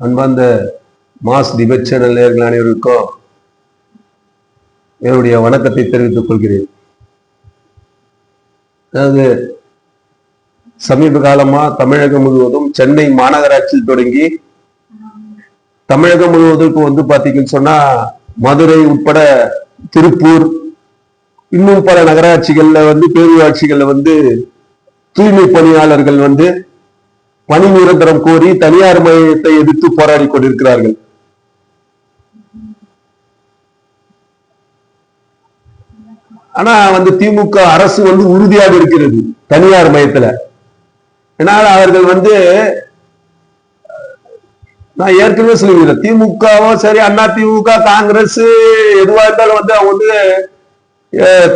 அன்பார்ந்த mass debate channel நேர்கள் அனைவருக்கும் என்னுடைய வணக்கத்தை தெரிவித்துக் கொள்கிறேன். அதாவது சமீப காலமா தமிழகம் முழுவதும் சென்னை மாநகராட்சியில் தொடங்கி தமிழகம் முழுவதற்கும் வந்து பாத்தீங்கன்னு சொன்னா மதுரை உட்பட திருப்பூர் இன்னும் பல நகராட்சிகள்ல வந்து பேரூராட்சிகள்ல வந்து தூய்மை பணியாளர்கள் வந்து பணி நிரந்தரம் கோரி தனியார் மையத்தை எதிர்த்து போராடி கொண்டிருக்கிறார்கள். ஆனா வந்து திமுக அரசு வந்து உறுதியாக இருக்கிறது தனியார் மையத்துல. ஏன்னா அவர்கள் வந்து நான் ஏற்கனவே சொல்லிக்கிறேன் திமுகவும் சரி அண்ணா திமுக காங்கிரஸ் எதுவா இருந்தாலும் வந்து அவங்க வந்து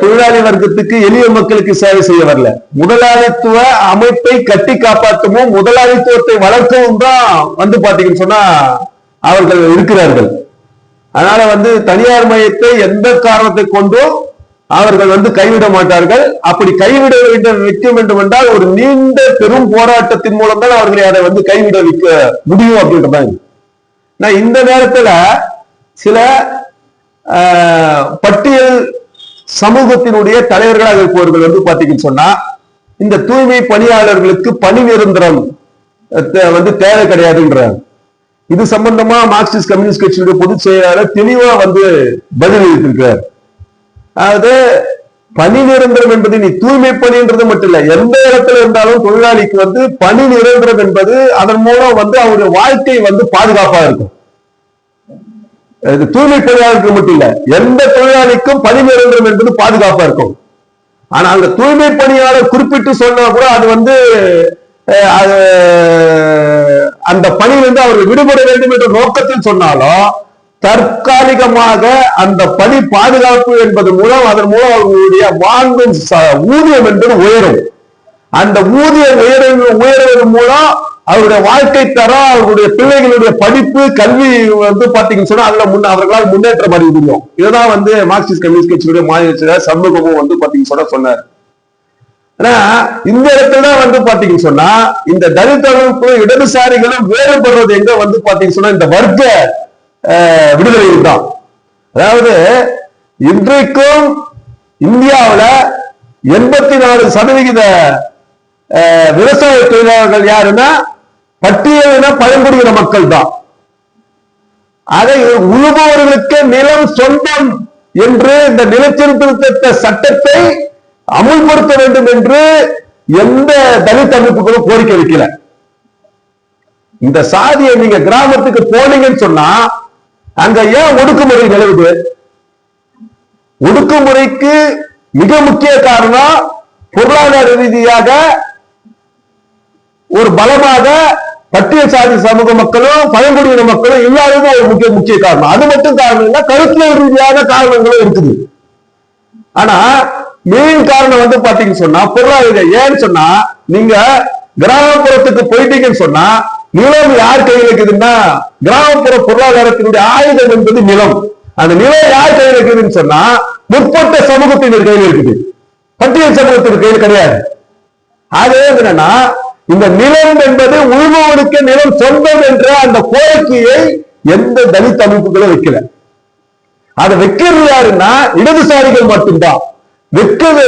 தொழிலாளி வர்க்கத்துக்கு எளிய மக்களுக்கு சேவை செய்ய வரல. முதலாளித்துவ அமைப்பை கட்டி காப்பாற்றவும் முதலாளித்துவத்தை வளர்க்கவும் தான் வந்து பாத்தீங்கன்னு சொன்னா அவர்கள் இருக்கிறார்கள். அதனால வந்து தனியார் மையத்தை எந்த காரணத்தை கொண்டும் அவர்கள் வந்து கைவிட மாட்டார்கள். அப்படி கைவிட வேண்டும் வைக்க வேண்டும் என்றால் ஒரு நீண்ட பெரும் போராட்டத்தின் மூலம் தான் அவர்களை அதை வந்து கைவிட வைக்க முடியும் அப்படின்றதான் நான் இந்த நேரத்துல சில ஆஹ், பட்டியல் சமூகத்தினுடைய தலைவர்களாக இருப்பவர்கள் வந்து பாத்தீங்கன்னு சொன்னா இந்த தூய்மை பணியாளர்களுக்கு பணி நிரந்தரம் தே- வந்து தேவை கிடையாதுன்றாங்க. இது சம்பந்தமா மார்க்சிஸ்ட் கம்யூனிஸ்ட் கட்சியுடைய பொதுச் செயலாளர் தெளிவா வந்து பதில் அளித்திருக்கிறார் அதாவது பணி நிரந்தரம் என்பது நீ தூய்மை பணின்றது மட்டும் இல்ல எந்த இடத்துல இருந்தாலும் தொழிலாளிக்கு வந்து பணி நிரந்தரம் என்பது அதன் மூலம் வந்து அவருடைய வாழ்க்கை வந்து பாதுகாப்பா இருக்கும். தூய்மை பணியாளருக்கு மட்டும் இல்ல எந்த தொழிலாளிக்கும் பணி நிரந்தரம் என்பது பாதுகாப்பா இருக்கும். ஆனா அந்த தூய்மை பணியாளர் குறிப்பிட்டு சொன்னா கூட அது வந்து அது அந்த பணியிலிருந்து அவர்கள் விடுபட வேண்டும் என்ற நோக்கத்தில் சொன்னாலும் தற்காலிகமாக அந்த பணி பாதுகாப்பு என்பது மூலம் அதன் மூலம் அவர்களுடைய வாங்கும் ச- ஊதியம் என்பது உயரும். அந்த ஊதியம் உயரும் உயர்வதன் மூலம் அவருடைய வாழ்க்கை தரம் அவருடைய பிள்ளைகளுடைய படிப்பு கல்வி வந்து பாத்தீங்கன்னு சொன்னா அதுல முன்ன அவர்களால் முன்னேற்றம் அடைய முடியும் இதுதான் வந்து மார்க்சிஸ்ட் கம்யூனிஸ்ட் கட்சியுடைய மாநில செயலாளர் சண்முகமும் வந்து பாத்தீங்கன்னு சொன்னா சொன்னார். ஆனா இந்த இடத்துல தான் வந்து பாத்தீங்கன்னு சொன்னா இந்த தலித் அமைப்பு இடதுசாரிகளும் வேறுபடுறது எங்க வந்து பாத்தீங்கன்னு சொன்னா இந்த வர்க்க அஹ், விடுதலையில் தான். அதாவது இன்றைக்கும் இந்தியாவில எண்பத்தி நாலு சதவிகித விவசாய தொழிலாளர்கள் யாருன்னா பட்டியலின பழங்குடியின மக்கள் தான் அதை உழுபவர்களுக்கு நிலம் சொந்தம் என்று இந்த நிலத்திருத்த சட்டத்தை அமுல்படுத்த வேண்டும் என்று எந்த தலித் அமைப்புகளும் கோரிக்கை வைக்கல. இந்த சாதியை நீங்க கிராமத்துக்கு போனீங்கன்னு சொன்னா அங்க ஏன் ஒடுக்குமுறை நிலவுது? ஒடுக்குமுறைக்கு மிக முக்கிய காரணம் பொருளாதார ரீதியாக ஒரு பலமாக பட்டிய சாதி சமூக மக்களும் பழங்குடியின மக்களும் இல்லாதது ஒரு முக்கிய முக்கிய காரணம். அது மட்டும் காரணம் இல்ல கருத்தியல் ரீதியான காரணங்களும் இருக்குது. ஆனா மெயின் காரணம் வந்து பாத்தீங்கன்னு சொன்னா பொருளாதார ஏன்னு சொன்னா நீங்க கிராமப்புறத்துக்கு போயிட்டீங்கன்னு சொன்னா நிலம் யார் கையில் இருக்குதுன்னா கிராமப்புற பொருளாதாரத்தினுடைய ஆயுதம் என்பது நிலம். அந்த நிலம் யார் கையில் இருக்குதுன்னு சொன்னா முற்பட்ட சமூகத்தினர் கையில் இருக்குது. பட்டியல் சமூகத்தினர் கையில் கிடையாது. அது என்னன்னா இந்த நிலம் என்பது உழுபவனுக்கு நிலம் சொந்தம் என்ற அந்த கோரிக்கையை எந்த தலித் அமைப்புகளும் வைக்கல. அதை வைக்கிறது யாருன்னா இடதுசாரிகள் மட்டும்தான். வைக்கிறது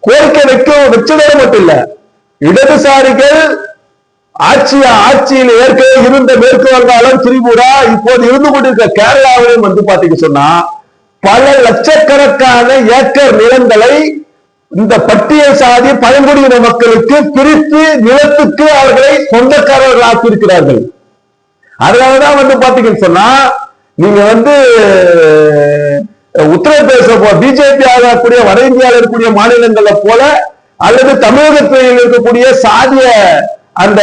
கோரிக்கை வைக்க வச்சதோட மட்டும் இல்ல. இடதுசாரிகள் ஆட்சி ஆட்சியில் ஏற்கனவே இருந்த மேற்கு வங்காளம் திரிபுரா இப்போது இருந்து கொண்டிருக்க கேரளாவிலும் வந்து பாத்தீங்க சொன்னா பல லட்சக்கணக்கான ஏக்கர் நிலங்களை இந்த பட்டியல் சாதி பழங்குடியின மக்களுக்கு பிரித்து நிலத்துக்கு அவர்களை சொந்தக்காரர்கள் ஆக்கியிருக்கிறார்கள் அதனாலதான் வந்து பாத்தீங்கன்னு சொன்னா நீங்க வந்து உத்தரப்பிரதேச பிஜேபி ஆகக்கூடிய வட இந்தியாவில் இருக்கக்கூடிய மாநிலங்கள்ல போல அல்லது தமிழகத்தில் இருக்கக்கூடிய சாதிய அந்த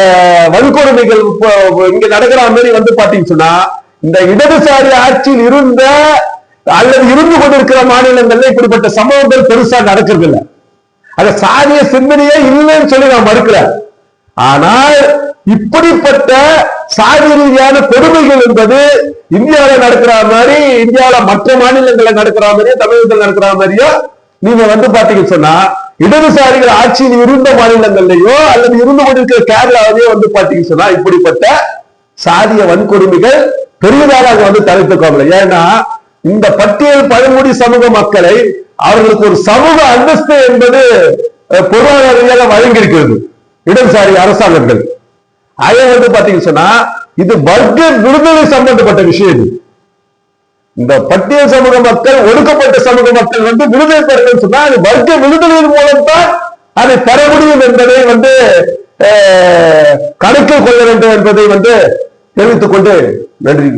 வன்கொடுமைகள் இப்போ இங்க நடக்கிற மாதிரி வந்து பாத்தீங்கன்னு சொன்னா இந்த இடதுசாரி ஆட்சியில் இருந்த அல்லது இருந்து கொண்டிருக்கிற மாநிலங்கள்ல இப்படிப்பட்ட சம்பவங்கள் பெருசா நடக்கிறது இல்லை அந்த சாதிய சிந்தனையே இல்லைன்னு சொல்லி நான் மறுக்கல. ஆனால் இப்படிப்பட்ட சாதி ரீதியான கொடுமைகள் என்பது இந்தியாவில் நடக்கிற மாதிரி இந்தியாவில் மற்ற மாநிலங்களில் நடக்கிற மாதிரியோ தமிழகத்தில் நடக்கிற மாதிரியோ நீங்க வந்து பாத்தீங்கன்னு சொன்னா இடதுசாரிகள் ஆட்சியில் இருந்த மாநிலங்கள்லயோ அல்லது இருந்து கொண்டிருக்கிற கேரளாவிலேயோ வந்து பாத்தீங்கன்னு சொன்னா இப்படிப்பட்ட சாதிய வன்கொடுமைகள் பெரியதாக வந்து தலைத்துக்கோங்க ஏன்னா இந்த பட்டியல் பழங்குடி சமூக மக்களை அவர்களுக்கு ஒரு சமூக அந்தஸ்து என்பது பொருளாதார ரீதியாக வழங்கியிருக்கிறது. இடதுசாரி அரசாங்கங்கள். அதே வந்து பாத்தீங்கன்னு சொன்னா இது வர்க்க விடுதலை சம்பந்தப்பட்ட விஷயம் இது. இந்த பட்டியல் சமூக மக்கள் ஒடுக்கப்பட்ட சமூக மக்கள் வந்து விடுதலை பெறணும்னு சொன்னா அது வர்க்க விடுதலையின் மூலம் தான் அதை பெற முடியும் என்பதை வந்து கணக்கில் கொள்ள வேண்டும் என்பதை வந்து தெரிவித்துக் கொண்டு நன்றி.